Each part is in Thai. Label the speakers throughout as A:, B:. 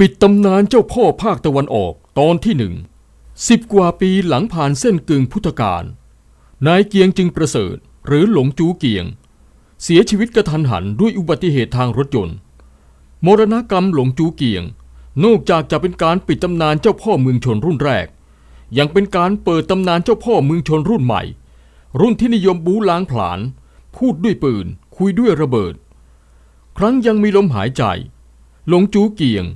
A: ปิดตำนานเจ้าพ่อภาคตะวันออกตอนที่หนึ่งสิบกว่าปีหลังผ่านเส้นกึ่งพุทธกาลนายเกียงจึงประเสริฐหรือหลงจูเกียง เสียชีวิตกระทันหันด้วยอุบัติเหตุทางรถยนต์มรณกรรมหลงจูเกียง นอกจากจะเป็นการปิดตำนานเจ้าพ่อเมืองชนรุ่นแรก ยังเป็นการเปิดตำนานเจ้าพ่อเมืองชนรุ่นใหม่ รุ่นที่นิยมบูล้างผลาญพูดด้วยปืน คุยด้วยระเบิด ครั้งยังมีลมหายใจ หลงจูเกียง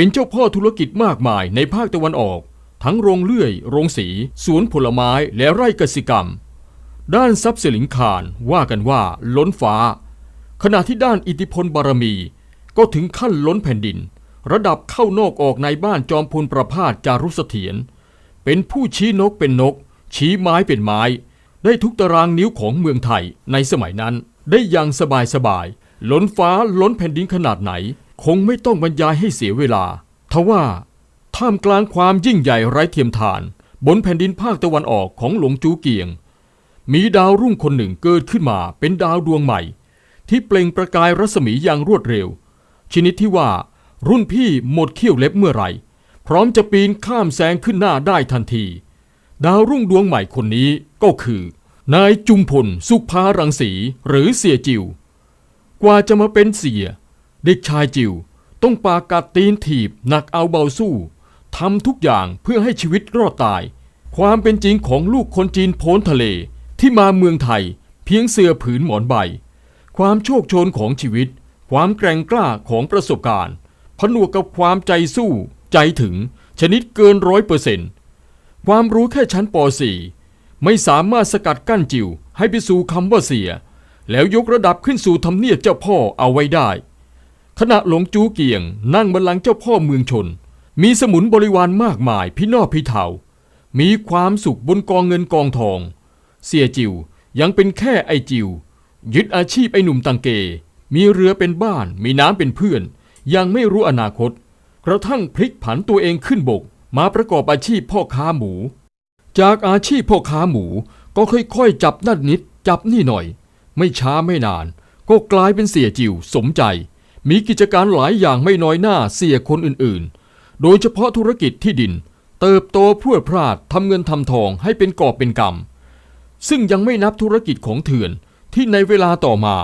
A: เป็นเจ้าพ่อธุรกิจมากมายในภาคตะวันออก ทั้งโรงเลื่อย โรงสี สวนผลไม้และไร่กสิกรรม ด้านทรัพย์สิลิงคารว่ากันว่าล้นฟ้า ขณะที่ด้านอิทธิพลบารมี ก็ถึงขั้นล้นแผ่นดิน ระดับเข้านอกออกในบ้านจอมพลประพาสจารุสเถียรเป็นผู้ชี้นกเป็นนก ชี้ไม้เป็นไม้ ได้ทุกตารางนิ้วของเมืองไทยในสมัยนั้นได้อย่างสบายสบายๆล้นฟ้าล้นแผ่นดินขนาดไหน คงไม่ต้องบรรยายให้เสียเวลา ทว่าท่ามกลางความยิ่งใหญ่ไร้เทียมทาน บนแผ่นดินภาคตะวันออกของหลงจูเกียง มีดาวรุ่งคนหนึ่งเกิดขึ้นมาเป็นดาวดวงใหม่ ที่เปล่งประกายรัศมีอย่างรวดเร็ว ชนิดที่ว่ารุ่นพี่หมดเขี้ยวเล็บเมื่อไหร่ พร้อมจะปีนข้ามแสงขึ้นหน้าได้ทันที ดาวรุ่งดวงใหม่คนนี้ก็คือ นายจุมพลสุภารังสีหรือเสียจิว กว่าจะมาเป็นเสีย เด็กชายจิวต้องปากัดตีนถีบหนักเอาเบาสู้ทำทุกอย่างเพื่อให้ชีวิตรอดตาย ความเป็นจริงของลูกคนจีนโพ้นทะเลที่มาเมืองไทยเพียงเสื้อผืนหมอนใบ ความโชคโชนของชีวิต ความแกร่งกล้าของประสบการณ์ ผนวกกับความใจสู้ ใจถึงชนิดเกินร้อยเปอร์เซนต์ความรู้แค่ชั้นป .4 ไม่สามารถสกัดกั้นจิวให้ไปสู่คำว่าเสีย แล้วยกระดับขึ้นสู่ทำเนียบเจ้าพ่อเอาไว้ได้ ขณะหลงจูเกียง นั่งบัลลังก์เจ้าพ่อเมืองชน มีสมุนบริวารมากมายพี่นอพี่เทามีความสุขบนกองเงินกองทอง เสียจิวยังเป็นแค่ไอจิว ยึดอาชีพไอหนุ่มตังเก มีเรือเป็นบ้าน มีน้ำเป็นเพื่อน ยังไม่รู้อนาคต กระทั่งพลิกผันตัวเองขึ้นบก มาประกอบอาชีพพ่อค้าหมู จากอาชีพพ่อค้าหมูก็ค่อยๆ จับนั่นนิด จับนี่หน่อย ไม่ช้าไม่นาน ก็กลายเป็นเสียจิวสมใจ มีกิจการหลายอย่างไม่น้อยหน้าเสียคนอื่นๆ โดยเฉพาะธุรกิจที่ดิน เติบโตพรวดพลาดทำเงินทำทองให้เป็นกอบเป็นกำซึ่งยังไม่นับธุรกิจของเถื่อนที่ในเวลาต่อมา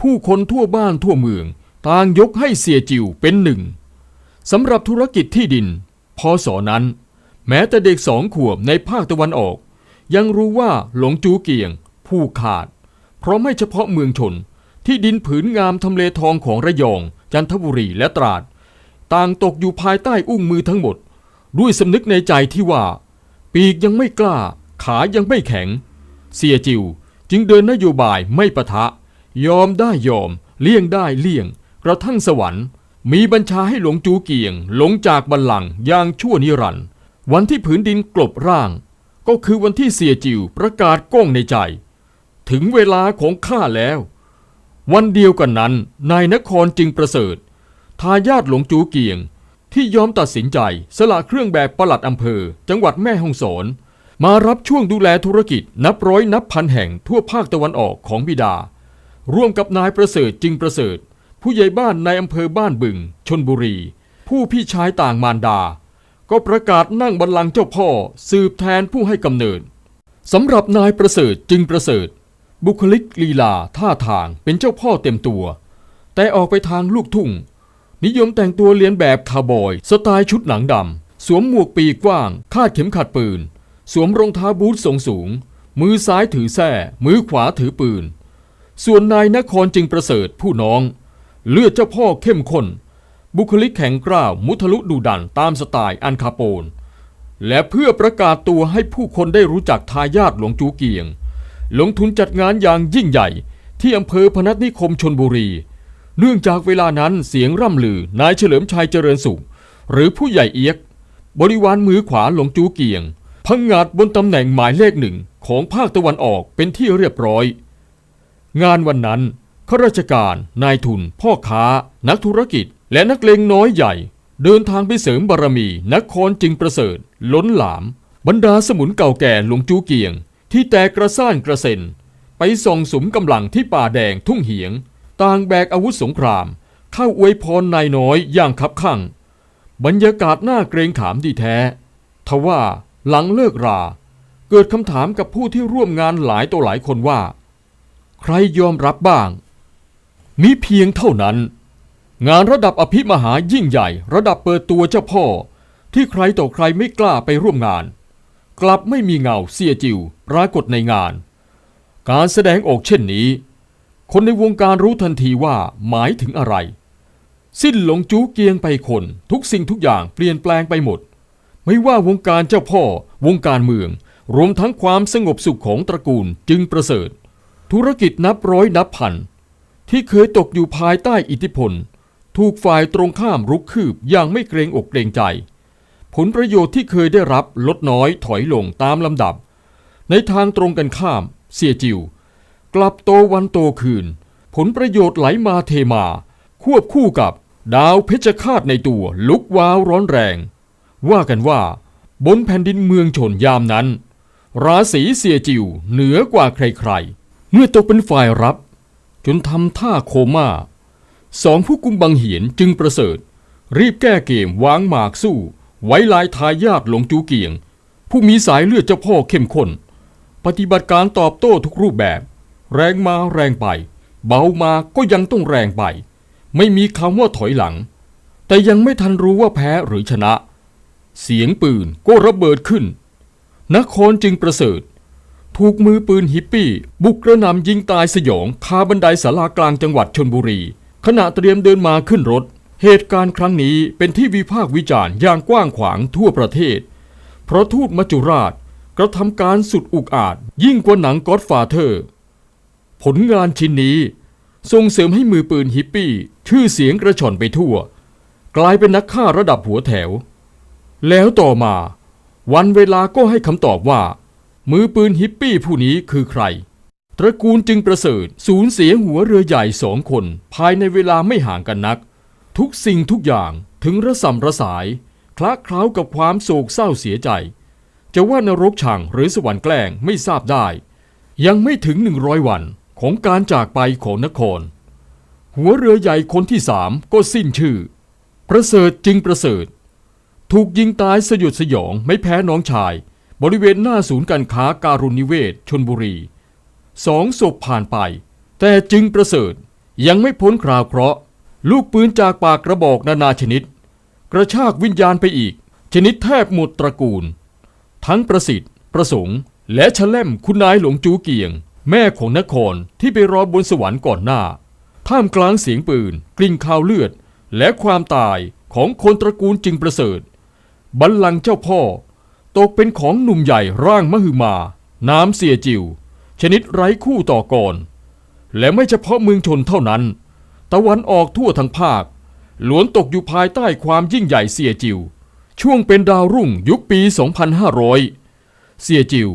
A: ผู้คนทั่วบ้านทั่วเมือง ต่างยกให้เสียจิวเป็นหนึ่งสำหรับธุรกิจที่ดิน พอสอนั้น แม้แต่เด็กสองขวบในภาคตะวันออก ยังรู้ว่าหลงจูเกียง ผู้ขาด เพราะไม่เฉพาะเมืองชน ที่ดินผืนงามทำเลทองของระยอง จันทบุรีและตราด ต่างตกอยู่ภายใต้อุ้งมือทั้งหมด ด้วยสำนึกในใจที่ว่า ปีกยังไม่กล้า ขายังไม่แข็ง เสียจิวจึงเดินนโยบายไม่ปะทะ ยอมได้ยอม เลี่ยงได้เลี่ยง กระทั่งสวรรค์ มีบัญชาให้หลงจูเกียง หลงจากบัลลังก์อย่างชั่วนิรันดร์วันที่ผืนดินกลบร่าง ก็คือวันที่เสียจิวประกาศก้องในใจ ถึงเวลาของข้าแล้ว วันเดียวกันนั้น นายนครจึงประเสริฐ ทายาทหลวงจูเกียง ที่ยอมตัดสินใจสละเครื่องแบบประหลัดอำเภอ จังหวัดแม่ฮ่องสอน มารับช่วงดูแลธุรกิจนับร้อยนับพันแห่งทั่วภาคตะวันออกของบิดา ร่วมกับนายประเสริฐจึงประเสริฐ ผู้ใหญ่บ้านในอำเภอบ้านบึง ชนบุรี ผู้พี่ชายต่างมารดา ก็ประกาศนั่งบัลลังก์เจ้าพ่อ สืบแทนผู้ให้กำเนิดสำหรับนายประเสริฐจึงประเสริฐ บุคลิกลีลาท่าทางเป็นเจ้าพ่อเต็มตัว แต่ออกไปทางลูกทุ่ง นิยมแต่งตัวเลียนแบบคาวบอย สไตล์ชุดหนังดำ สวมหมวกปีกกว้าง คาดเข็มขัดปืน สวมรองเท้าบูททรงสูง มือซ้ายถือแส้มือขวาถือปืน ส่วนนายนครจึงประเสริฐผู้น้อง เลือดเจ้าพ่อเข้มข้น บุคลิกแข็งกร้าวมุทะลุดุดันตามสไตล์อันคาโปนและเพื่อประกาศตัวให้ผู้คนได้รู้จักทายาทหลวงจูเกียง ลงทุนจัดงานอย่างยิ่งใหญ่ ที่อำเภอพนัสนิคมชนบุรี เนื่องจากเวลานั้นเสียงร่ำลือนายเฉลิมชัยเจริญสุข หรือผู้ใหญ่เอียก บริวารมือขวาหลวงจูเกียง พังงาดบนตำแหน่งหมายเลขหนึ่งของภาคตะวันออกเป็นที่เรียบร้อย งานวันนั้นข้าราชการนายทุน พ่อค้า นักธุรกิจ และนักเลงน้อยใหญ่ เดินทางไปเสริมบารมีนครจึงประเสริฐ ล้นหลาม บรรดาสมุนเก่าแก่หลวงจูเกียง ที่แตกกระซ่านกระเซ็น ไปส่องสมกำลังที่ป่าแดงทุ่งเหียง ต่างแบกอาวุธสงคราม เข้าอวยพรนายน้อยอย่างคับข้งบรรยากาศน่าเกรงขามดีแท้ ทว่าหลังเลิกรา เกิดคำถามกับผู้ที่ร่วมงานหลายต่อหลายคนว่า ใครยอมรับบ้าง มีเพียงเท่านั้น งานระดับอภิมหายิ่งใหญ่ ระดับเปิดตัวเจ้าพ่อ ที่ใครต่อใครไม่กล้าไปร่วมงาน กลับไม่มีเงาเสียจิวปรากฏในงาน การแสดงออกเช่นนี้ คนในวงการรู้ทันทีว่าหมายถึงอะไร สิ้นหลงจูเกียงไปคน ทุกสิ่งทุกอย่างเปลี่ยนแปลงไปหมด ไม่ว่าวงการเจ้าพ่อ วงการเมือง รวมทั้งความสงบสุขของตระกูลจึงประเสริฐ ธุรกิจนับร้อยนับพัน ที่เคยตกอยู่ภายใต้อิทธิพล ถูกฝ่ายตรงข้ามรุกคืบอย่างไม่เกรงอกเกรงใจ ผลประโยชน์ที่เคยได้รับลดน้อยถอยลงตามลำดับ ในทางตรงกันข้าม เสียจิว กลับโตวันโตคืน ผลประโยชน์ไหลมาเทมา ควบคู่กับดาวเพชรฆาตในตัวลุกวาวร้อนแรง ว่ากันว่า บนแผ่นดินเมืองชนยามนั้น ราศีเสียจิวเหนือกว่าใครๆ เมื่อตกเป็นฝ่ายรับ จนทำท่าโคม่าสองผู้กุมบังเหียนจึงประเสริฐ รีบแก้เกมวางหมากสู้ ไว้ลายทายาทหลงจูเกียง ผู้มีสายเลือดเจ้าพ่อเข้มข้น ปฏิบัติการตอบโต้ทุกรูปแบบ แรงมาแรงไป เบามาก็ยังต้องแรงไป ไม่มีคำว่าถอยหลัง แต่ยังไม่ทันรู้ว่าแพ้หรือชนะ เสียงปืนก็ระเบิดขึ้น นครจึงประเสริฐ ถูกมือปืนฮิปปี้ บุกกระหน่ำยิงตายสยองคาบันไดศาลากลางจังหวัดชนบุรี ขณะเตรียมเดินมาขึ้นรถ เหตุการณ์ครั้งนี้เป็นที่วิพากษ์วิจารณ์อย่างกว้างขวางทั่วประเทศ เพราะทูตมัจจุราชกระทำการสุดอุกอาจยิ่งกว่าหนังก็อดฟาเธอร์ ผลงานชิ้นนี้ส่งเสริมให้มือปืนฮิปปี้ ชื่อเสียงกระชอนไปทั่ว กลายเป็นนักฆ่าระดับหัวแถว แล้วต่อมา วันเวลาก็ให้คำตอบว่า มือปืนฮิปปี้ผู้นี้คือใคร ตระกูลจึงประเสริฐสูญเสียหัวเรือใหญ่สองคนภายในเวลาไม่ห่างกันนัก ทุกสิ่งทุกอย่างถึงระสำระสาย คละเคล้ากับความโศกเศร้าเสียใจ จะว่านรกชังหรือสวรรค์แกล้งไม่ทราบได้ ยังไม่ถึงหนึ่งร้อยวันของการจากไปของนคร หัวเรือใหญ่คนที่สามก็สิ้นชื่อ ประเสริฐจึงประเสริฐ ถูกยิงตายสยดสยองไม่แพ้น้องชาย บริเวณหน้าศูนย์การค้าการุณิเวศชนบุรีสองศพผ่านไป แต่จึงประเสริฐยังไม่พ้นคราวเคราะห์ ลูกปืนจากปากกระบอกนานาชนิด กระชากวิญญาณไปอีก ชนิดแทบหมดตระกูล ทั้งประสิทธิ์ ประสงค์ และชะแล่มคุณนายหลงจูเกียง แม่ของนครที่ไปรอบนสวรรค์ก่อนหน้า ท่ามกลางเสียงปืน กลิ่นคาวเลือด และความตายของคนตระกูลจึงประเสริฐ บัลลังก์เจ้าพ่อ ตกเป็นของหนุ่มใหญ่ร่างมหึมา น้ำเสียจิว ชนิดไร้คู่ต่อก่อน และไม่เฉพาะเมืองชนเท่านั้น ตะวันออกทั่วทั้งภาคล้วนตกอยู่ภายใต้ความยิ่งใหญ่เสียจิว ช่วงเป็นดาวรุ่งยุคปี 2500 เสียจิว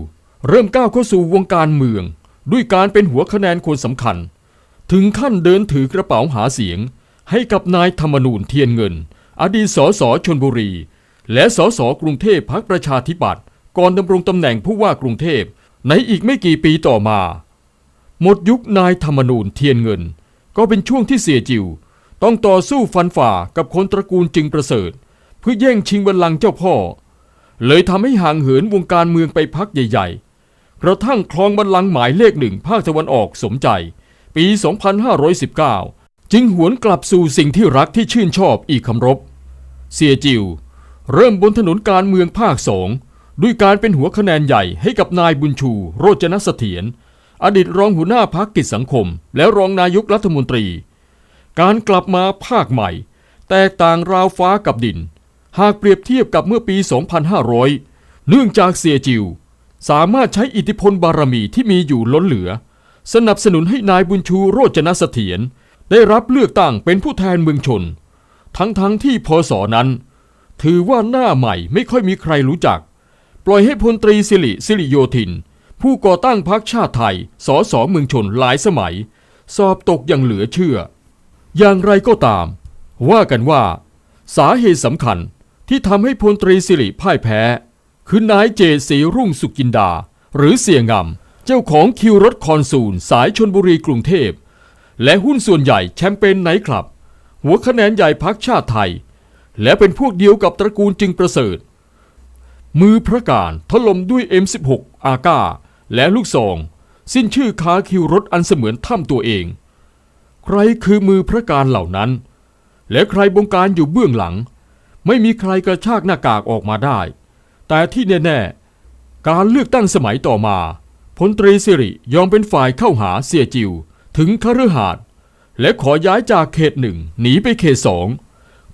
A: เริ่มก้าวเข้าสู่วงการเมือง ด้วยการเป็นหัวคะแนนคนสำคัญ ถึงขั้นเดินถือกระเป๋าหาเสียง ให้กับนายธรรมนูญเทียนเงิน อดีตสสชนบุรี และสสกรุงเทพพักประชาธิปัตย์ก่อนดำรงตำแหน่งผู้ว่ากรุงเทพในอีกไม่กี่ปีต่อมา หมดยุคนายธรรมนูญเทียนเงิน ก็เป็นช่วงที่เสียจิว ต้องต่อสู้ฟันฝ่ากับคนตระกูลจึงประเสริฐ เพื่อแย่งชิงบัลลังก์เจ้าพ่อ เลยทำให้ห่างเหินวงการเมืองไปพักใหญ่ ๆ กระทั่งครองบัลลังก์หมายเลขหนึ่งภาคตะวันออกสมใจ ปี 2519 จึงหวนกลับสู่สิ่งที่รักที่ชื่นชอบอีกคำรบ เสียจิว เริ่มบนถนนการเมืองภาคสองด้วยการเป็นหัวคะแนนใหญ่ให้กับนายบุญชู โรจนเสถียร อดีตรองหัวหน้าพักกิจสังคม และรองนายกรัฐมนตรี การกลับมาภาคใหม่ แตกต่างราวฟ้ากับดิน หากเปรียบเทียบกับเมื่อปี 2500 เนื่องจากเสียจิว สามารถใช้อิทธิพลบารมีที่มีอยู่ล้นเหลือ สนับสนุนให้นายบุญชูโรจนเสถียรได้รับเลือกตั้งเป็นผู้แทนเมืองชน ทั้งๆทที่พศนั้น ถือว่าหน้าใหม่ไม่ค่อยมีใครรู้จัก ปล่อยให้พลตรีสิริสิริโยธิน ผู้ก่อตั้งพรรคชาติไทย สสเมืองชนหลายสมัย สอบตกอย่างเหลือเชื่อ อย่างไรก็ตาม ว่ากันว่า สาเหตุสำคัญที่ทำให้พลตรีสิริพ่ายแพ้ คือนายเจศรีรุ่งสุกินดา หรือเสี่ยงำเจ้าของคิวรถคอนซูลสายชนบุรีกรุงเทพ และหุ้นส่วนใหญ่แชมเปญไนท์คลับ หัวคะแนนใหญ่พักชาติไทย และเป็นพวกเดียวกับตระกูลจึงประเสริฐ มือพระการถล่มด้วย M16 อาก้า และลูกซอง สิ้นชื่อคาคิวรถอันเสมือนถ้ำตัวเอง ใครคือมือพระการเหล่านั้น และใครบงการอยู่เบื้องหลัง ไม่มีใครกระชากหน้ากากออกมาได้ แต่ที่แน่ๆ การเลือกตั้งสมัยต่อมาพลตรีสิริยอมเป็นฝ่ายเข้าหาเสียจิว ถึงคฤหาสน์และขอย้ายจากเขตหนึ่งหนีไปเขตสอง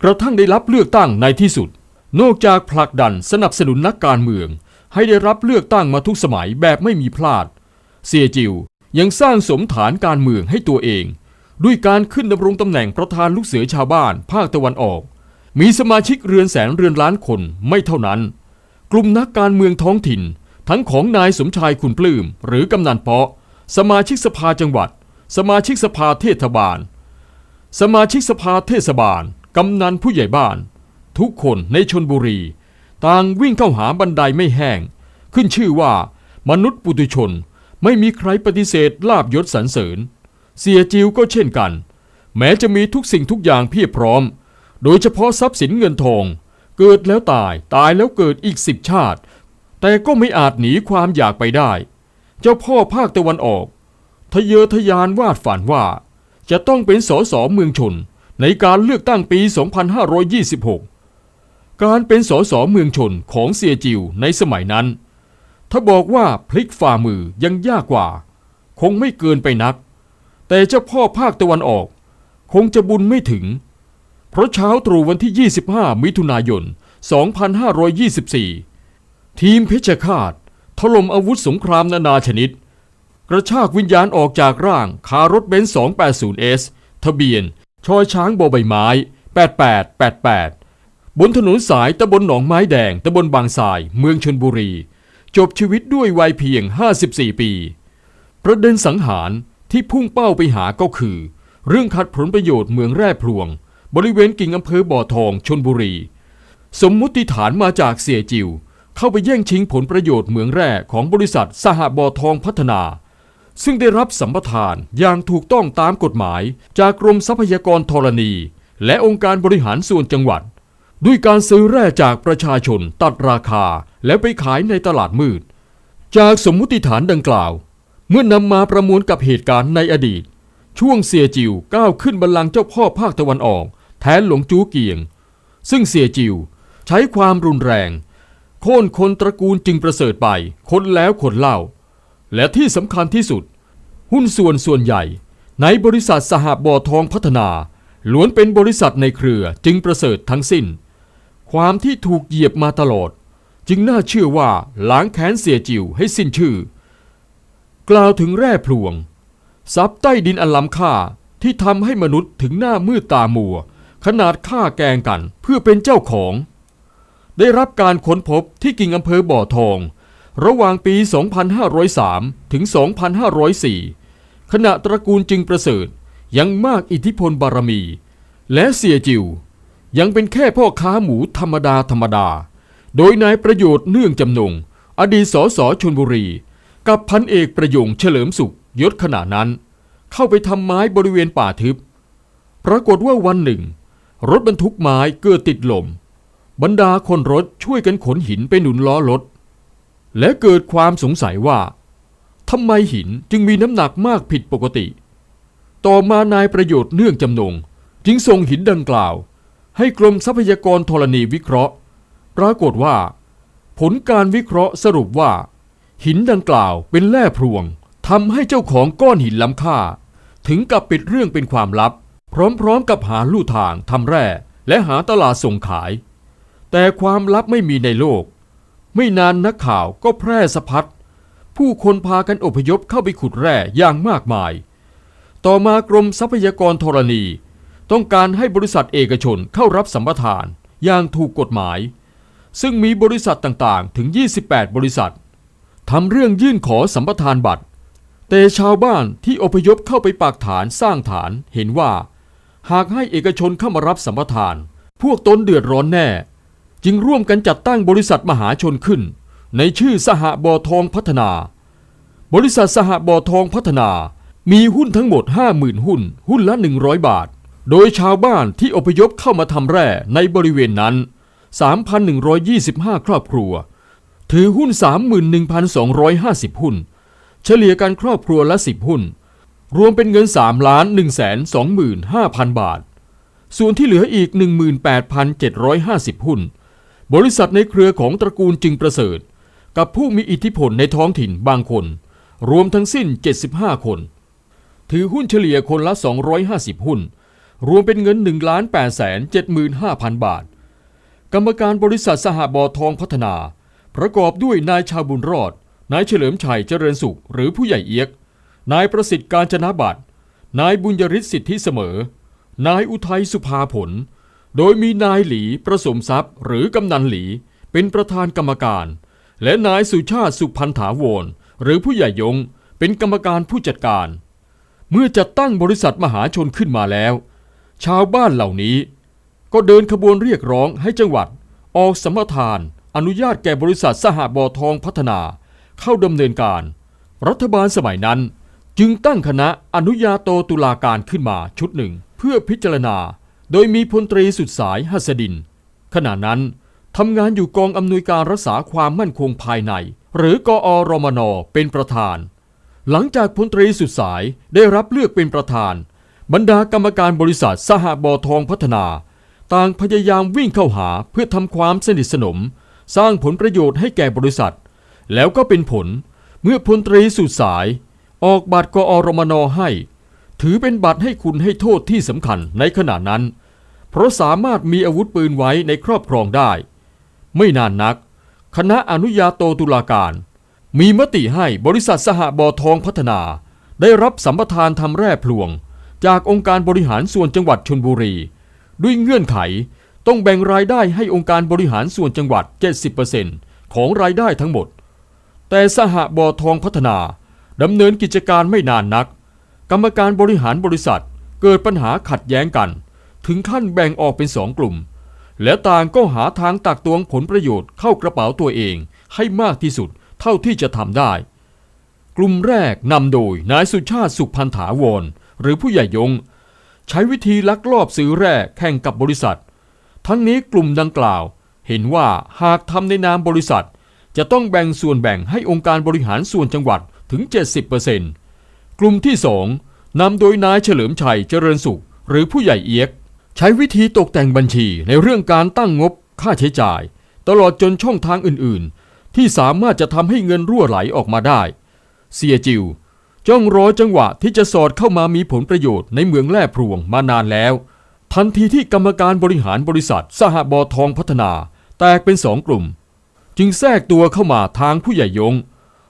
A: กระทั่งได้รับเลือกตั้งในที่สุด นอกจากผลักดันสนับสนุนนักการเมือง ให้ได้รับเลือกตั้งมาทุกสมัยแบบไม่มีพลาดเสียจิวยังสร้างสมฐานการเมืองให้ตัวเอง ด้วยการขึ้นดำรงตำแหน่งประธานลูกเสือชาวบ้านภาคตะวันออก มีสมาชิกเรือนแสนเรือนล้านคนไม่เท่านั้น กลุ่มนักการเมืองท้องถิ่น ทั้งของนายสมชายคุณปลื้มหรือกำนันเปาะ สมาชิกสภาจังหวัด สมาชิกสภาเทศบาล สมาชิกสภาเทศบาลกำนันผู้ใหญ่บ้าน ทุกคนในชนบุรี ต่างวิ่งเข้าหาบันไดไม่แห้ง ขึ้นชื่อว่ามนุษย์ปุถุชนไม่มีใครปฏิเสธลาบยศสรรเสริญ เสียจิวก็เช่นกัน แม้จะมีทุกสิ่งทุกอย่างเพียบพร้อม โดยเฉพาะทรัพย์สินเงินทอง เกิดแล้วตายตายแล้วเกิดอีกสิบชาติ แต่ก็ไม่อาจหนีความอยากไปได้ เจ้าพ่อภาคตะวันออกทะเยอทะยานวาดฝันว่า จะต้องเป็นสสเมืองชนในการเลือกตั้งปี 2526 การเป็นสสเมืองชนของเสียจิวในสมัยนั้น ถ้าบอกว่าพลิกฝ่ามือยังยากกว่า คงไม่เกินไปนัก แต่เจ้าพ่อภาคตะวันออก คงจะบุญไม่ถึง เพราะเช้าตรู่วันที่ 25 มิถุนายน 2524 ทีมเพชรฆาตถล่มอาวุธสงครามนานาชนิด กระชากวิญญาณออกจากร่างคารถเบนซ์ 280S ทะเบียนชอยช้างบอใบไม้ 8888 บนถนนสายตะบนหนองไม้แดงตะบนบางทราย เมืองชนบุรี จบชีวิตด้วยวัยเพียง 54 ปี ประเด็นสังหารที่พุ่งเป้าไปหาก็คือ เรื่องขัดผลประโยชน์เมืองแร่พลวง บริเวณกิ่งอำเภอบ่อทองชนบุรี สมมุติฐานมาจากเสียจิว เข้าไปแย่งชิงผลประโยชน์เหมืองแร่ของบริษัทสหบ่อทองพัฒนา ซึ่งได้รับสัมปทานอย่างถูกต้องตามกฎหมาย จากกรมทรัพยากรธรณี และองค์การบริหารส่วนจังหวัด ด้วยการซื้อแร่จากประชาชนตัดราคาและไปขายในตลาดมืด จากสมมุติฐานดังกล่าว เมื่อนำมาประมวลกับเหตุการณ์ในอดีต ช่วงเสียจิวก้าวขึ้นบัลลังก์เจ้าพ่อภาคตะวันออก แทนหลงจูเกียง ซึ่งเสียจิวใช้ความรุนแรง โค่นคนตระกูลจึงประเสริฐไปคนแล้วคนเล่า และที่สำคัญที่สุด หุ้นส่วนส่วนใหญ่ ในบริษัทสหบอทองพัฒนาล้วนเป็นบริษัทในเครือจึงประเสริฐทั้งสิ้น ความที่ถูกเหยียบมาตลอด จึงน่าเชื่อว่าล้างแค้นเสียจิวให้สิ้นชื่อ กล่าวถึงแร่พลวงทรัพย์ใต้ดินอันล้ำค่าที่ทำให้มนุษย์ถึงหน้ามืดตามัว ขนาดฆ่าแกงกันเพื่อเป็นเจ้าของ ได้รับการค้นพบที่กิ่งอำเภอบ่อทอง ระหว่างปี 2503 ถึง 2504 ขณะตระกูลจึงประเสริฐยังมากอิทธิพลบารมี และเสียจิว ยังเป็นแค่พ่อค้าหมูธรรมดาธรรมดา โดยนายประโยชน์เนื่องจำนง อดีตสสชนบุรี กับพันเอกประยงเฉลิมสุขยศขณะนั้น เข้าไปทำไม้บริเวณป่าทึบ ปรากฏว่าวันหนึ่ง รถบรรทุกไม้เกิดติดลม บรรดาคนรถช่วยกันขนหินไปหนุนล้อรถ และเกิดความสงสัยว่าทำไมหินจึงมีน้ำหนักมากผิดปกติ ต่อมานายประโยชน์เนื่องจำนง จึงส่งหินดังกล่าว ให้กรมทรัพยากรธรณีวิเคราะห์ ปรากฏว่า ผลการวิเคราะห์สรุปว่า หินดังกล่าวเป็นแร่พรวงทำให้เจ้าของก้อนหินล้ำค่า ถึงกับปิดเรื่องเป็นความลับ พร้อมๆกับหาลู่ทางทำแร่และหาตลาดส่งขาย แต่ความลับไม่มีในโลก ไม่นานนักข่าวก็แพร่สะพัดผู้คนพากันอพยพเข้าไปขุดแร่อย่างมากมาย ต่อมากรมทรัพยากรธรณี ต้องการให้บริษัทเอกชนเข้ารับสัมปทานอย่างถูกกฎหมาย ซึ่งมีบริษัทต่างๆ ถึง 28 บริษัททำเรื่องยื่นขอสัมปทานบัตร แต่ชาวบ้านที่อพยพเข้าไปปากฐานสร้างฐานเห็นว่า หากให้เอกชนเข้ามารับสัมปทาน พวกตนเดือดร้อนแน่ จึงร่วมกันจัดตั้งบริษัทมหาชนขึ้น ในชื่อสหบอทองพัฒนา บริษัทสหบอทองพัฒนามีหุ้นทั้งหมด 50,000 หุ้น หุ้นละ 100 บาท โดยชาวบ้านที่อพยพเข้ามาทำแร่ในบริเวณนั้น 3,125 ครอบครัว ถือหุ้น 31,250 หุ้น เฉลี่ยกันครอบครัวละ 10 หุ้น รวมเป็นเงิน 3 ล้าน1 2 5 0 0 0 บาท ส่วนที่เหลืออีก 18,750 หุ้น บริษัทในเครือของตระกูลจึงประเสริฐ กับผู้มีอิทธิพลในท้องถิ่นบางคน รวมทั้งสิ้น 75 คน ถือหุ้นเฉลี่ยคนละ 250 หุ้น รวมเป็นเงิน 1 8 7 5 0 0 0 บาท กรรมการบริษัทสหบอทองพัฒนา ประกอบด้วยนายชาบุญรอด นายเฉลิมชัยเจริญสุข หรือผู้ใหญ่เอียก นายประสิทธิ์การจนาบัตรนายบุญยริศสิทธิเสมอ นายอุทัยสุภาผล โดยมีนายหลีประสมทรัพย์ หรือกำนันหลีเป็นประธานกรรมการ และนายสุชาติสุพันถาวรหรือผู้ใหญ่ยงเป็นกรรมการผู้จัดการ เมื่อจัดตั้งบริษัทมหาชนขึ้นมาแล้ว ชาวบ้านเหล่านี้ก็เดินขบวนเรียกร้องให้จังหวัด ออกสมรทาน อนุญาตแก่บริษัทสหบอทองพัฒนา เข้าดำเนินการ รัฐบาลสมัยนั้น จึงตั้งคณะอนุญาโตตุลาการขึ้นมาชุดหนึ่งเพื่อพิจารณา โดยมีพลตรีสุดสายหัสดิน ขณะนั้นทำงานอยู่กองอำนวยการรักษาความมั่นคงภายใน หรือกอรมนเป็นประธาน หลังจากพลตรีสุดสายได้รับเลือกเป็นประธาน บรรดากรรมการบริษัทสหบอทองพัฒนา ต่างพยายามวิ่งเข้าหาเพื่อทำความสนิทสนม สร้างผลประโยชน์ให้แก่บริษัท แล้วก็เป็นผลเมื่อพลตรีสุดสาย ออกบัตรกอรมนให้ ถือเป็นบัตรให้คุณให้โทษที่สำคัญในขณะนั้น เพราะสามารถมีอาวุธปืนไว้ในครอบครองได้ ไม่นานนัก คณะอนุญาโตตุลาการ มีมติให้บริษัทสหบอทองพัฒนา ได้รับสัมปทานทำแร่พลวง จากองค์การบริหารส่วนจังหวัดชนบุรี ด้วยเงื่อนไขต้องแบ่งรายได้ให้องค์การบริหารส่วนจังหวัด 70%ของรายได้ทั้งหมด แต่สหบอทองพัฒนาดำเนินกิจการไม่นานนัก กรรมการบริหารบริษัทเกิดปัญหาขัดแย้งกัน ถึงขั้นแบ่งออกเป็นสองกลุ่ม และต่างก็หาทางตักตวงผลประโยชน์เข้ากระเป๋าตัวเองให้มากที่สุดเท่าที่จะทำได้ กลุ่มแรกนำโดยนายสุชาติสุพันถาวร หรือผู้ใหญ่ยง ใช้วิธีลักลอบซื้อแร่แข่งกับบริษัท ทั้งนี้กลุ่มดังกล่าว เห็นว่าหากทำในนามบริษัท จะต้องแบ่งส่วนแบ่งให้องค์การบริหารส่วนจังหวัดถึง 70%กลุ่มที่สองนำโดยนายเฉลิมชัยเจริญสุข หรือผู้ใหญ่เอียก ใช้วิธีตกแต่งบัญชีในเรื่องการตั้งงบค่าใช้จ่าย ตลอดจนช่องทางอื่น ๆ ที่สามารถจะทำให้เงินรั่วไหลออกมาได้ เสียจิว จ้องรอจังหวะที่จะสอดเข้ามามีผลประโยชน์ในเมืองแร่พรวงมานานแล้ว ทันทีที่กรรมการบริหารบริษัทสหบอทองพัฒนา แตกเป็นสองกลุ่ม จึงแทรกตัวเข้ามาทางผู้ใหญ่ยง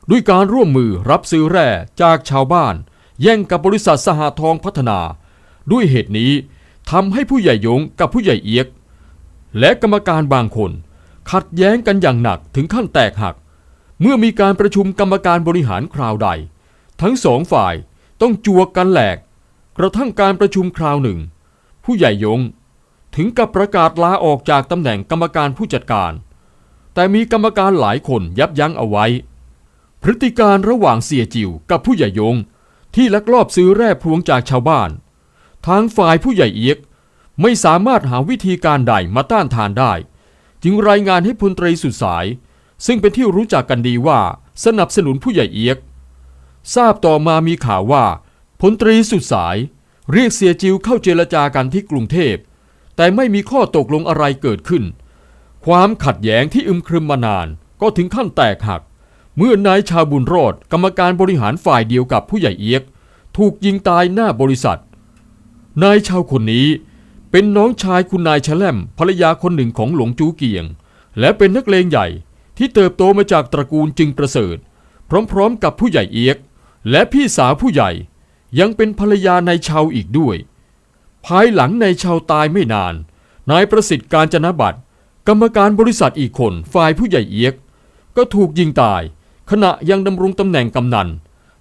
A: ด้วยการร่วมมือรับซื้อแร่จากชาวบ้าน แย่งกับบริษัทสหทองพัฒนา ด้วยเหตุนี้ทำให้ผู้ใหญ่ยงกับผู้ใหญ่เอียก และกรรมการบางคน ขัดแย้งกันอย่างหนักถึงขั้นแตกหัก เมื่อมีการประชุมกรรมการบริหารคราวใด ทั้งสองฝ่ายต้องจวกกันแหลก กระทั่งการประชุมคราวหนึ่ง ผู้ใหญ่ยงถึงกับประกาศลาออกจากตำแหน่งกรรมการผู้จัดการ แต่มีกรรมการหลายคนยับยั้งเอาไว้ พฤติการระหว่างเสียจิวกับผู้ใหญ่ยงที่ลักลอบซื้อแร่พลวงจากชาวบ้าน ทางฝ่ายผู้ใหญ่เอียกไม่สามารถหาวิธีการใดมาต้านทานได้ จึงรายงานให้พลตรีสุดสาย ซึ่งเป็นที่รู้จักกันดีว่าสนับสนุนผู้ใหญ่เอียก ทราบต่อมามีข่าวว่าพลตรีสุดสาย เรียกเสียจิวเข้าเจรจากันที่กรุงเทพ แต่ไม่มีข้อตกลงอะไรเกิดขึ้น ความขัดแย้งที่อึมครึมมานานก็ถึงขั้นแตกหัก เมื่อนายชาบุญรอดกรรมการบริหารฝ่ายเดียวกับผู้ใหญ่เอียก ถูกยิงตายหน้าบริษัท นายชาวคนนี้เป็นน้องชายคุณนายแชล่มภรรยาคนหนึ่งของหลวงจูเกียง และเป็นนักเลงใหญ่ที่เติบโตมาจากตระกูลจึงประเสริฐ พร้อมๆ กับผู้ใหญ่เอียก และพี่สาวผู้ใหญ่ยังเป็นภรรยานายชาวอีกด้วย ภายหลังนายชาวตายไม่นาน นายประสิทธิ์การจนบัตรกรรมการบริษัทอีกคนฝ่ายผู้ใหญ่เอียก ก็ถูกยิงตาย ขณะยังดำรงตำแหน่งกำนัน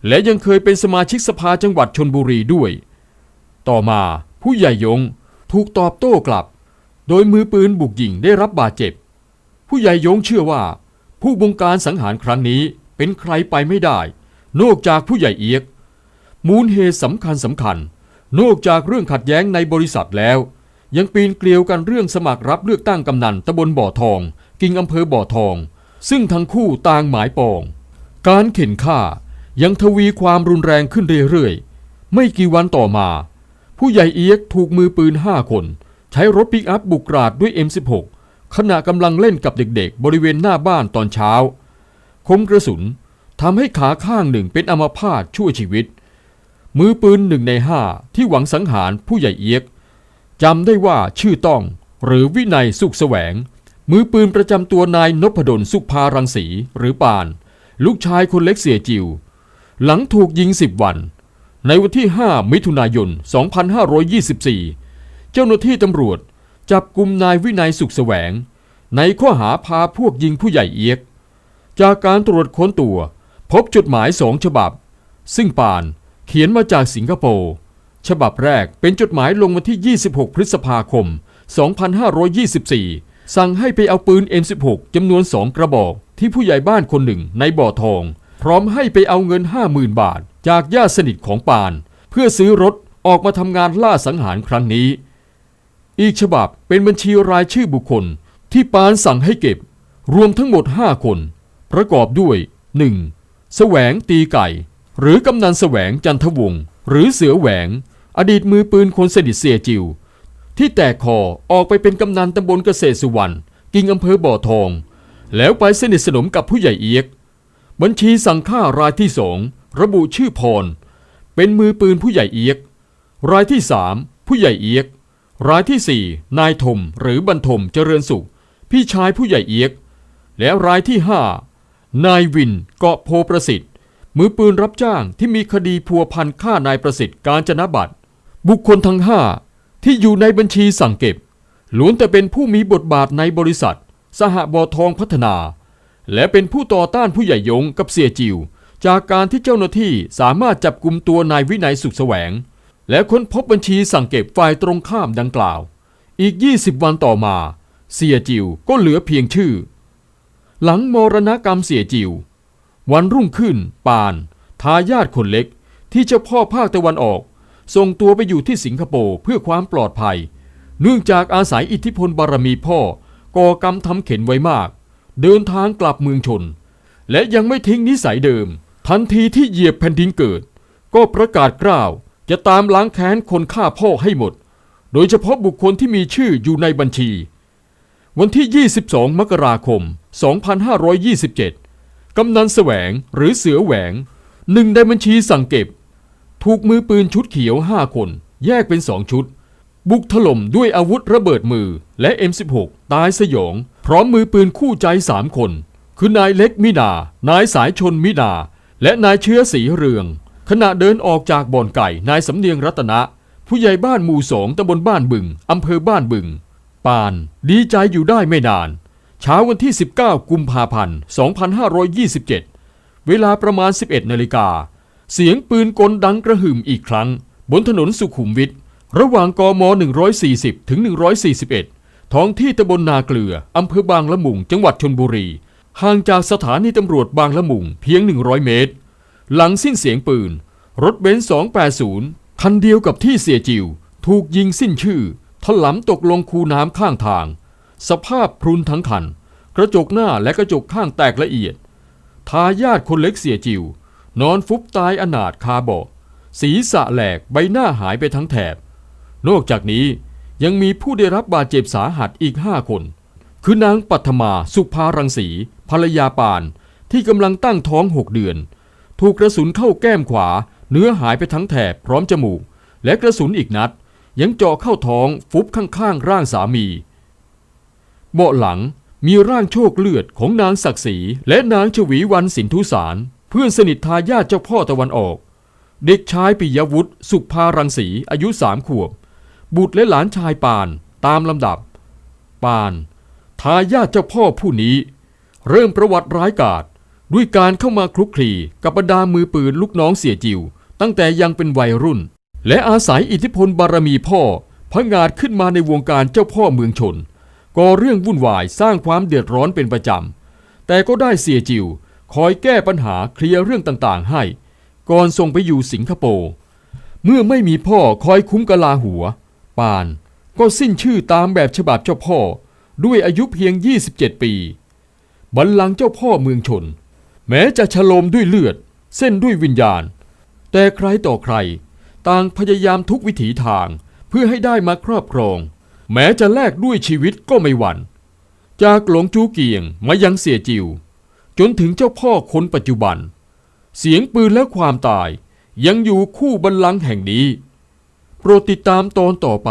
A: และยังเคยเป็นสมาชิกสภาจังหวัดชนบุรีด้วย ต่อมาผู้ใหญ่ยงถูกตอบโต้กลับ โดยมือปืนบุกยิงได้รับบาดเจ็บ ผู้ใหญ่ยงเชื่อว่า ผู้บงการสังหารครั้งนี้เป็นใครไปไม่ได้ นอกจากผู้ใหญ่เอียก มูลเหตุสำคัญสำคัญ นอกจากเรื่องขัดแย้งในบริษัทแล้ว ยังปีนเกลียวกันเรื่องสมัครรับเลือกตั้งกำนันตำบลบ่อทอง กิ่งอำเภอบ่อทอง ซึ่งทั้งคู่ต่างหมายปอง การเข็นฆ่ายังทวีความรุนแรงขึ้นเรื่อยๆ ไม่กี่วันต่อมา ผู้ใหญ่เอียกถูกมือปืนห้าคน ใช้รถปิกอัพบุกกราดด้วย M16 ขณะกำลังเล่นกับเด็กๆ บริเวณหน้าบ้านตอนเช้า คมกระสุน ทำให้ขาข้างหนึ่งเป็นอัมพาตชั่วชีวิต มือปืนหนึ่งในห้าที่หวังสังหารผู้ใหญ่เอียกจำได้ว่าชื่อต้องหรือวินัยสุขแสวง มือปืนประจำตัวนายนพดลสุภารังสีหรือปาน ลูกชายคนเล็กเสียจิว หลังถูกยิงสิบวัน ในวันที่ 5 มิถุนายน 2524 เจ้าหน้าที่ตำรวจจับกลุ่มนายวินัยสุขแสวง ในข้อหาพาพวกยิงผู้ใหญ่เอียก จากการตรวจค้นตัว พบจดหมายสองฉบับ ซึ่งปานเขียนมาจากสิงคโปร์ฉบับแรกเป็นจดหมายลงวันที่ 26 พฤษภาคม 2524 สั่งให้ไปเอาปืน M16 จำนวนสองกระบอกที่ผู้ใหญ่บ้านคนหนึ่งในบ่อทอง พร้อมให้ไปเอาเงิน 50,000 บาท จากญาติสนิทของปาน เพื่อซื้อรถออกมาทำงานล่าสังหารครั้งนี้ อีกฉบับเป็นบัญชีรายชื่อบุคคลที่ปานสั่งให้เก็บ รวมทั้งหมด 5 คน ประกอบด้วย 1. แสวงตีไก่ หรือกำนันแสวงจันทวงศ์หรือเสือแหวง อดีตมือปืนคนสนิทเสียจิว ที่แตกคอออกไปเป็นกำนันตำบลเกษตรสุวรรณกิ่งอำเภอบ่อทอง แล้วไปสนิทสนมกับผู้ใหญ่เอียก บัญชีสั่งฆ่ารายที่สองระบุชื่อพร เป็นมือปืนผู้ใหญ่เอียก รายที่สามผู้ใหญ่เอียก รายที่สี่นายทมหรือบรรทมเจริญสุข พี่ชายผู้ใหญ่เอียก และรายที่ห้า นายวินเกาะโพประสิทธิ์ มือปืนรับจ้างที่มีคดีพัวพันฆ่านายประสิทธิ์การจนบัตร บุคคลทั้งห้าที่อยู่ในบัญชีสั่งเก็บล้วนแต่เป็นผู้มีบทบาทในบริษัท สหบอทองพัฒนา และเป็นผู้ต่อต้านผู้ใหญ่ยงกับเสียจิว จากการที่เจ้าหน้าที่สามารถจับกลุ่มตัวนายวินัยสุขแสวง และค้นพบบัญชีสั่งเก็บฝ่ายตรงข้ามดังกล่าว อีก 20 วันต่อมา เสียจิวก็เหลือเพียงชื่อ หลังมรณกรรมเสียจิว วันรุ่งขึ้นปาน ทายาทคนเล็ก ที่เจ้าพ่อภาคตะวันออก ส่งตัวไปอยู่ที่สิงคโปร์เพื่อความปลอดภัย เนื่องจากอาศัยอิทธิพลบารมีพ่อก่อกรรมทำเข็นไว้มาก เดินทางกลับเมืองชน และยังไม่ทิ้งนิสัยเดิม ทันทีที่เหยียบแผ่นดินเกิด ก็ประกาศกล้าว จะตามล้างแค้นคนฆ่าพ่อให้หมด โดยเฉพาะบุคคลที่มีชื่ออยู่ในบัญชี วันที่ 22 มกราคม 2527 กำนันแสวงหรือเสือแหวงหนึ่งในบัญชีสั่งเก็บ ถูกมือปืนชุดเขียว 5 คน แยกเป็น2ชุด บุกถล่มด้วยอาวุธระเบิดมือและ M16 ตายสยอง พร้อมมือปืนคู่ใจ 3 คน คือนายเล็กมินา นายสายชนมินา และนายเชื้อสีเรือง ขณะเดินออกจากบ่อนไก่นายสำเนียงรัตนะ ผู้ใหญ่บ้านหมู่สองตำบลบ้านบึงอำเภอบ้านบึง ปาน ดีใจอยู่ได้ไม่นาน เช้าวันที่ 19 กุมภาพันธ์ 2527 เวลาประมาณ 11 นาฬิกา เสียงปืนกลดังกระหึ่มอีกครั้ง บนถนนสุขุมวิทระหว่างกม 140 ถึง 141 ท้องที่ตำบลนาเกลือ อำเภอบางละมุง จังหวัดชนบุรี ห่างจากสถานีตำรวจบางละมุงเพียง 100 เมตร หลังสิ้นเสียงปืน รถเบนซ์280 คันเดียวกับที่เสียจิว ถูกยิงสิ้นชื่อถลำตกลงคูน้ำข้างทาง สภาพพรุนทั้งคัน กระจกหน้าและกระจกข้างแตกละเอียด ทายาทคนเล็กเสียจิว นอนฟุบตายอนาถคาเบาะศีรษะแหลกใบหน้าหายไปทั้งแถบ นอกจากนี้ยังมีผู้ได้รับบาดเจ็บสาหัสอีกห้าคน คือนางปัทมาสุภารังสีภรรยาปานที่กำลังตั้งท้องหกเดือน ถูกกระสุนเข้าแก้มขวา เนื้อหายไปทั้งแถบพร้อมจมูก และกระสุนอีกนัด ยังเจาะเข้าท้องฟุบข้างๆ ร่างสามี เบาะหลังมีร่างโชคเลือดของนางศักดิ์ศรีและนางชวีวันสินทุสาร เพื่อนสนิททายาทเจ้าพ่อตะวันออก เด็กชายปิยวุฒิสุภารังสีอายุสามขวบ บุตรและหลานชายปานตามลำดับ ปาน ทายาทเจ้าพ่อผู้นี้ เริ่มประวัติร้ายกาจด้วยการเข้ามาคลุกคลีกับบรรดามือปืนลูกน้องเสียจิว ตั้งแต่ยังเป็นวัยรุ่น และอาศัยอิทธิพลบารมีพ่อพงาดขึ้นมาในวงการเจ้าพ่อเมืองชน ก่อเรื่องวุ่นวายสร้างความเดือดร้อนเป็นประจำ แต่ก็ได้เสียจิวคอยแก้ปัญหาเคลียร์เรื่องต่างๆให้ ก่อนส่งไปอยู่สิงคโปร์ เมื่อไม่มีพ่อคอยคุ้มกะลาหัว ปานก็สิ้นชื่อตามแบบฉบับเจ้าพ่อ ด้วยอายุเพียง 27 ปีบัลลังเจ้าพ่อเมืองชน แม้จะฉโลมด้วยเลือด เส้นด้วยวิญญาณ แต่ใครต่อใคร ต่างพยายามทุกวิถีทางเพื่อให้ได้มาครอบครอง แม้จะแลกด้วยชีวิตก็ไม่หวัน่น จากหลงจูเกียงมายังเสียจิว จนถึงเจ้าพ่อคนปัจจุบัน เสียงปืนและความตายยังอยู่คู่บัลลังก์แห่งนี้ โปรดติดตามตอนต่อไป